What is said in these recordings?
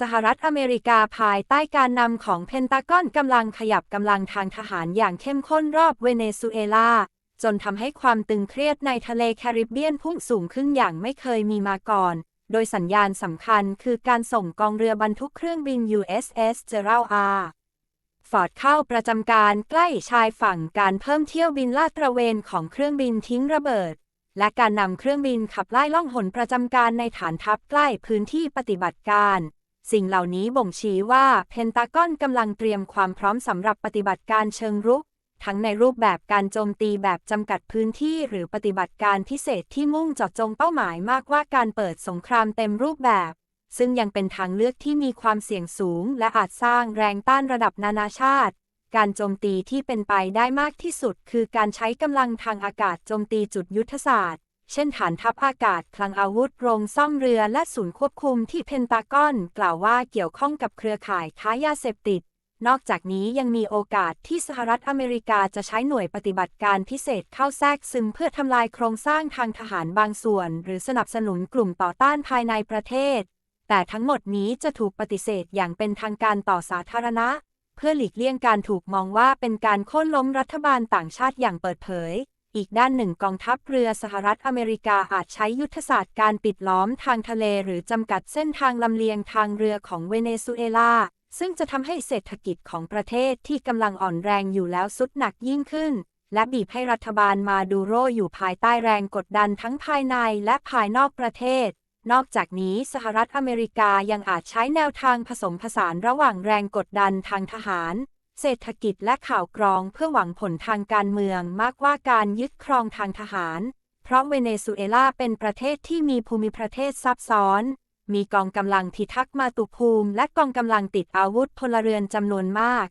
สหรัฐอเมริกาภายใต้การนำของเพนตากอนกำลังขยับกำลังทางทหารอย่างเข้มข้นรอบเวเนซุเอลา จนทำให้ความตึงเครียดในทะเลแคริบเบียนพุ่งสูงขึ้นอย่างไม่เคยมีมาก่อน โดยสัญญาณสำคัญคือการส่งกองเรือบรรทุกเครื่องบิน USS Gerald R. ฟอร์ดเข้าประจำการใกล้ชายฝั่งการเพิ่มเที่ยวบินลาดตระเวนของเครื่องบินทิ้งระเบิด และการนำเครื่องบินขับไล่ล่องหนประจำการในฐานทัพใกล้พื้นที่ปฏิบัติการ สิ่งเหล่านี้บ่งชี้ว่าเพนตากอนกำลังเตรียมความพร้อมสำหรับปฏิบัติการเชิงรุก ทั้งในรูปแบบการโจมตีแบบจำกัดพื้นที่ หรือปฏิบัติการพิเศษที่มุ่งเจาะจงเป้าหมายมากกว่าการเปิดสงครามเต็มรูปแบบ ซึ่งยังเป็นทางเลือกที่มีความเสี่ยงสูง และอาจสร้างแรงต้านระดับนานาชาติ การโจมตีที่เป็นไปได้มากที่สุด คือการใช้กำลังทางอากาศโจมตีจุดยุทธศาสตร์ เช่นฐานทัพอากาศ คลังอาวุธ โรงซ่อมเรือ และศูนย์ควบคุมที่เพนตากอน กล่าวว่าเกี่ยวข้องกับเครือข่ายค้ายาเสพติด นอกจากนี้ยังมีโอกาสที่สหรัฐอเมริกาจะใช้หน่วยปฏิบัติการพิเศษเข้าแทรกซึมเพื่อทำลายโครงสร้างทางทหารบางส่วน หรือสนับสนุนกลุ่มต่อต้านภายในประเทศ แต่ทั้งหมดนี้จะถูกปฏิเสธอย่างเป็นทางการต่อสาธารณะ เพื่อหลีกเลี่ยงการถูกมองว่าเป็นการโค่นล้มรัฐบาลต่างชาติอย่างเปิดเผย อีกด้านหนึ่งกองทัพเรือสหรัฐอเมริกาอาจใช้ยุทธศาสตร์การปิดล้อมทางทะเลหรือจำกัดเส้นทางลำเลียงทางเรือของเวเนซุเอลา ซึ่งจะทำให้เศรษฐกิจของประเทศที่กำลังอ่อนแรงอยู่แล้วสุดหนักยิ่งขึ้น และบีบให้รัฐบาลมาดูโรอยู่ภายใต้แรงกดดันทั้งภายในและภายนอกประเทศนอกจากนี้สหรัฐอเมริกายังอาจใช้แนวทางผสมผสานระหว่างแรงกดดันทางทหาร เศรษฐกิจและข่าวกรองเพื่อหวังผลทางการเมืองมากกว่าการยึดครองทางทหาร เพราะเวเนซุเอลาเป็นประเทศที่มีภูมิประเทศซับซ้อน มีกองกำลังพิทักษ์มาตุภูมิ และกองกำลังติดอาวุธพลเรือนจำนวนมาก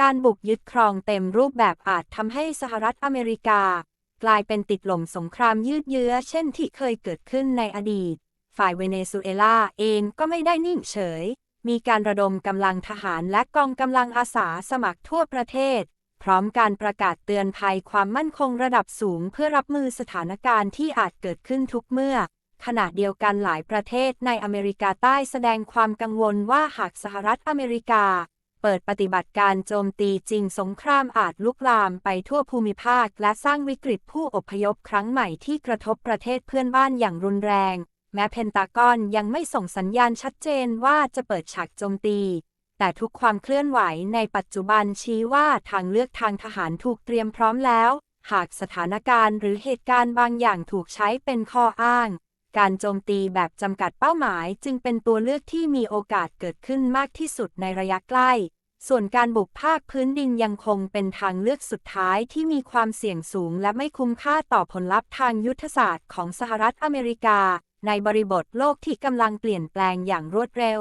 การบุกยึดครองเต็มรูปแบบอาจทำให้สหรัฐอเมริกา กลายเป็นติดหล่มสงครามยืดเยื้อ เช่นที่เคยเกิดขึ้นในอดีต ฝ่ายเวเนซุเอลาเองก็ไม่ได้นิ่งเฉย มีการระดมกำลังทหารและกองกำลังอาสาสมัครทั่วประเทศ พร้อมการประกาศเตือนภัยความมั่นคงระดับสูงเพื่อรับมือสถานการณ์ที่อาจเกิดขึ้นทุกเมื่อ ขณะเดียวกันหลายประเทศในอเมริกาใต้แสดงความกังวลว่าหากสหรัฐอเมริกา เปิดปฏิบัติการโจมตีจริงสงครามอาจลุกลามไปทั่วภูมิภาค และสร้างวิกฤตผู้อพยพครั้งใหม่ที่กระทบประเทศเพื่อนบ้านอย่างรุนแรง แม้เพนตากอนยังไม่ส่งสัญญาณชัดเจนว่าจะเปิดฉากโจมตี แต่ทุกความเคลื่อนไหวในปัจจุบันชี้ว่าทางเลือกทางทหารถูกเตรียมพร้อมแล้ว หากสถานการณ์หรือเหตุการณ์บางอย่างถูกใช้เป็นข้ออ้าง การโจมตีแบบจำกัดเป้าหมายจึงเป็นตัวเลือกที่มีโอกาสเกิดขึ้นมากที่สุดในระยะใกล้ ส่วนการบุกภาคพื้นดินยังคงเป็นทางเลือกสุดท้ายที่มีความเสี่ยงสูง และไม่คุ้มค่าต่อผลลัพธ์ทางยุทธศาสตร์ของสหรัฐอเมริกา ในบริบทโลกที่กำลังเปลี่ยนแปลงอย่างรวดเร็ว